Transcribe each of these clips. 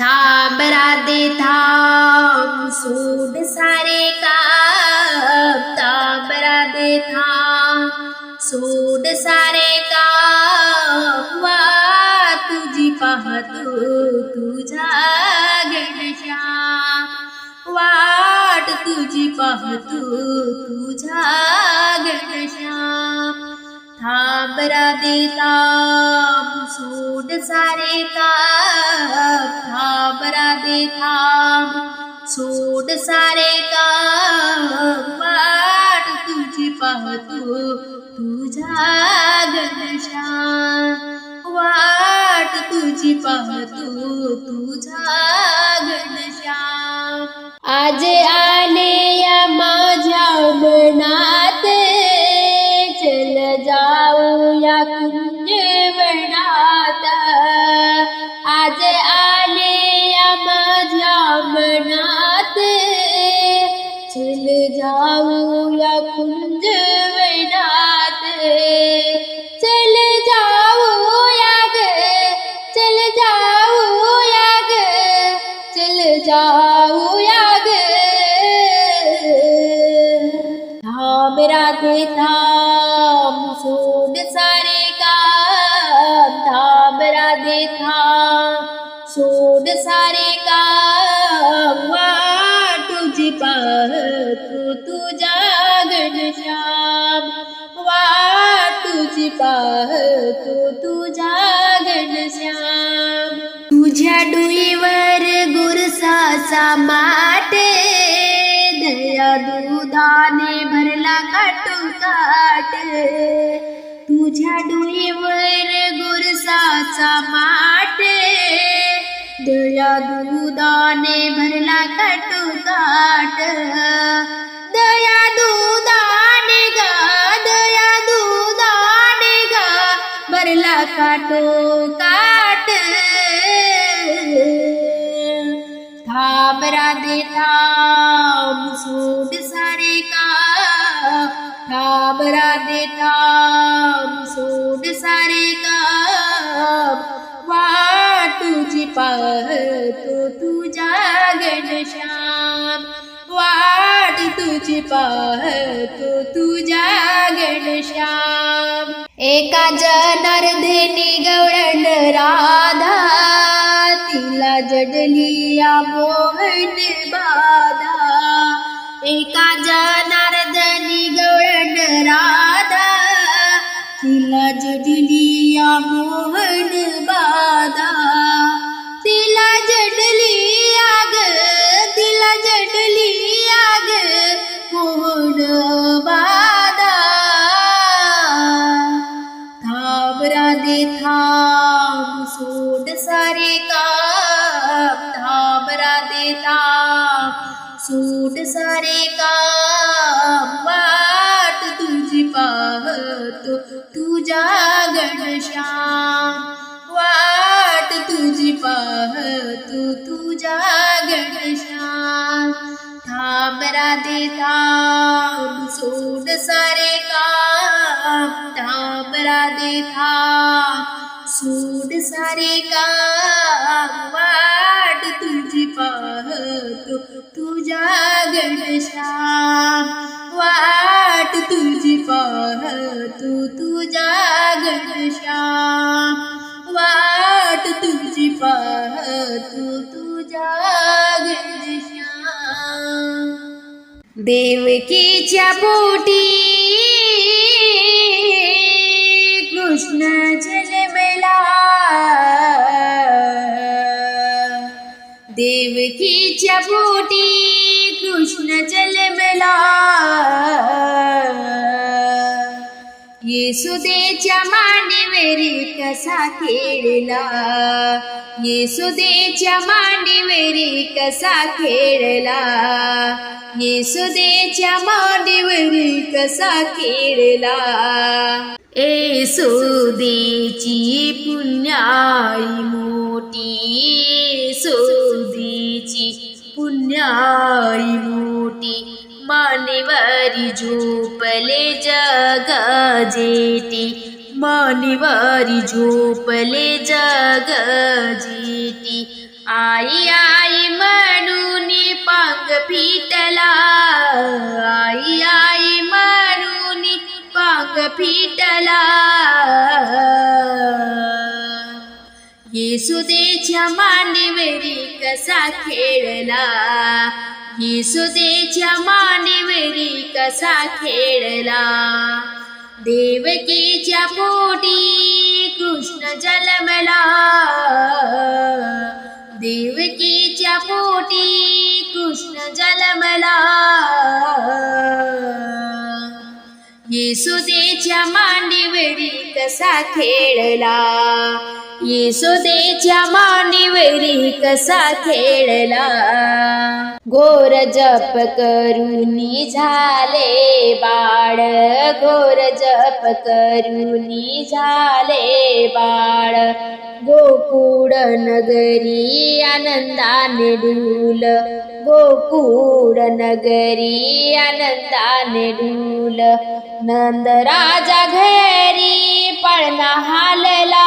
थांब राधे थांब. सोड सारे काम थांब राधे थांब. सोड सारे काम वा तुझी पाहतो हो तुझा घनश्याम. वाट तुझी पाहतो हो तुझा घनश्याम. थांब राधे थांब सोड सारे काम थांब राधे थांब सोड सारे काम वाट तुझी पाहतो तुझा घनश्याम वाट तुझी पाहतो जाऊया कुंज कुंजवनात. चल जाऊया ग चल जाऊया ग चल जाऊया ग. थांब राधे थांब पाहतो तुझा घनश्याम तुझ्या डुईवर गुरसाचा माट दया दुधाने भरला काटू काट तुझ्या डुईवर गुरसाचा माट दया दुधाने भरला काटू काम सोड सारे काम. वाट तुझी पाहतो तुझ्या श्याम. वाट तुझी पाहतो तुझ्या श्याम. एका जनार्दनी गवळण राधा तिला जडली या मोहन सूट सारे काम वाट तुझी पाहतो. तुझ्या घनश्याम वाट तुझी पाहतो. तुझ्या घनश्याम थांब राधे थांब. सोड सारे काम थांब राधे थांब. सूट सारे काम वाट तुझ्या घनश्याम वाट तुझी पाहतो तुझ्या घनश्याम वाट तुझी पाहतो तुझ्या घनश्याम देवकीच्या पोटी कृष्ण जन्मला देवकीच्या पोटी कृष्ण जन्मला. येसुदेच्या मांडीवेरी कसा खेळला? येसुदेच्या मांडीवेरी कसा खेळला? येसुदेच्या मांडीवेरी कसा खेळला? येसुदेची पुण्याई मोठी येसुदेची पुण्याई मोठी. मानेवारी झोपले जग जेती. मानेवारी झोपले जग जेती. आई आई म्हणून पांग फिटला. आई आई म्हणून पांग फिटला. येसुदेच्या मानेवरी कसा खेळला. येसुदेच्या मांडीवरी कसा खेळला? देवकीच्या पोटी कृष्ण जन्मला. देवकीच्या पोटी कृष्ण जन्मला. येसुदेच्या मांडीवरी कसा खेळला? येसुदेच्या मांडीवरी कसा खेळला? घोर जप करुनी झाले बाळ. घोर जप करुनी झाले बाळ. गोकुळ नगरी आनंदाने डूल. गोकुळ नगरी आनंदाने डूल. नंद राजा घरी पळना हालला.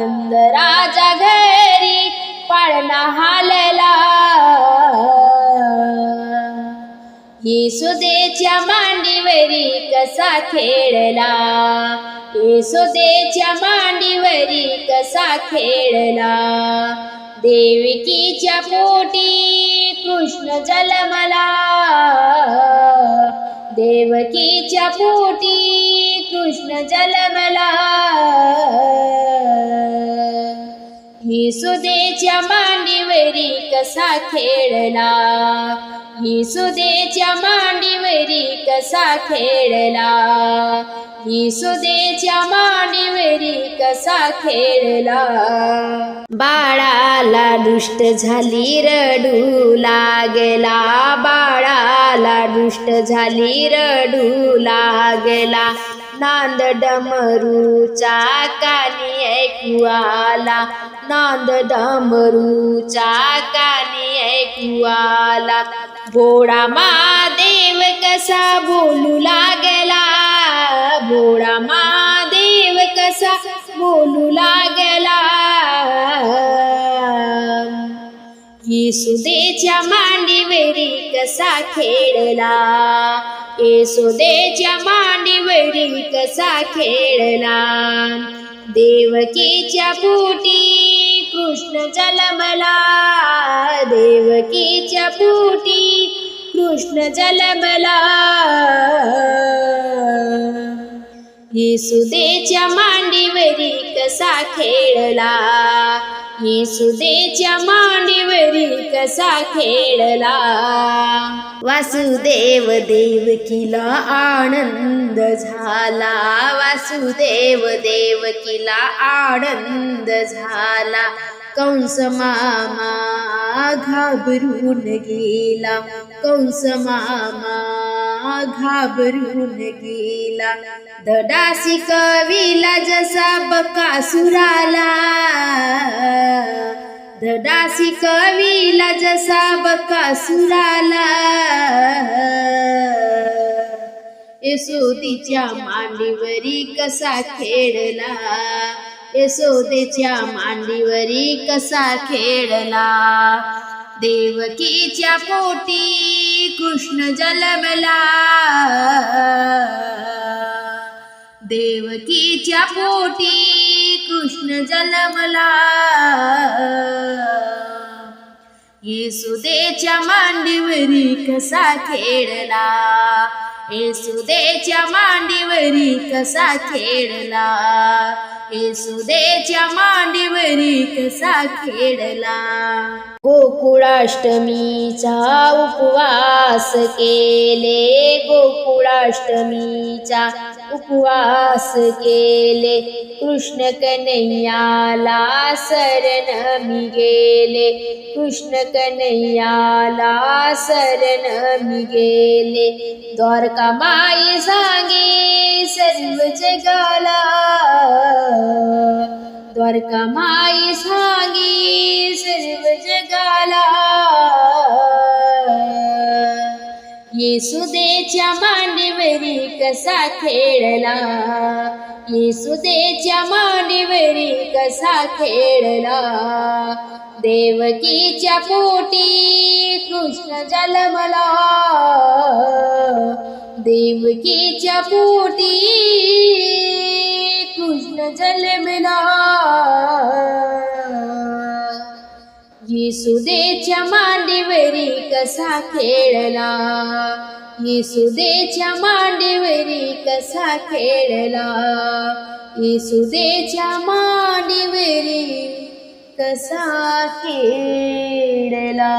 नंद राजा घरी पळना हालला. येसुदेच्या मांडीवरी कसा खेळला? येसुदेच्या मांडीवरी कसा खेळला? देवकीच्या पोटी कृष्ण जलमला देवकीच्या पोटी कृष्ण जलमला येसुदेच्या मांडीवरी कसा खेळला? येसुदेच्या मांडीवरी कसा खेळला? येसुदेच्या मांडीवरी कसा खेळला? बाळाला दुष्ट झाली रडू लागला. बाळाला दुष्ट झाली रडू लागला. नांद डमरूचा कानी ऐकू आला. नांद डमरूचा कानी आला भोळा महादेव कसा बोलू लागला? भोळा महादेव कसा बोलू लागला? येसुदेच्या मांडीवरी कसा खेळला? येसुदेच्या मांडीवरी कसा खेळला? देवकीच्या पोटी कृष्ण जलमला देवकीच्या पोटी कृष्ण जलमला. येसुदेच्या मांडीवरी कसा खेळला येसुदेच्या मांडीवरी कसा खेळला? वासुदेव देवकीला आनंद झाला. वासुदेव देवकीला आनंद झाला. कंस मामा घाबरून गेला. कंस मामा घाबरून गेला. धडासी कविला जसा बकासुराला धडासी कविला जसा बकासुराला यशोदीच्या मांडीवरी कसा खेळला. यशोदेच्या मांडीवरी कसा खेळला. देवकीच्या पोटी कृष्ण जलमला. देवकीच्या पोटी कृष्ण जन्मला. येसुदेच्या मांडीवरी कसा खेळला. येसुदेच्या मांडीवरी कसा खेळला? येसुदेच्या मांडीवरी कसा खेळला? गोकुळाष्टमीचा उपवास केले. गोकुळाष्टमीचा उपवास केले कृष्ण कन्हैयाला शरण मी गेले कृष्ण कन्हैयाला शरण मी गेले द्वारका माई सांगे सर्व जगाला। द्वारका माई सांगे सर्व जगाला। येसुदेच्या मांडीवरी कसा खेळला? येसुदेच्या मांडीवरी कसा खेळला? देवकीच्या पोटी कृष्ण जन्मला. देवकीच्या पोटी कृष्ण जन्मला. येसुदेच्या मांडीवरी कसा खेळला? येसुदेच्या मांडीवरी कसा खेळला? येसुदेच्या मांडीवरी कसा खेळला?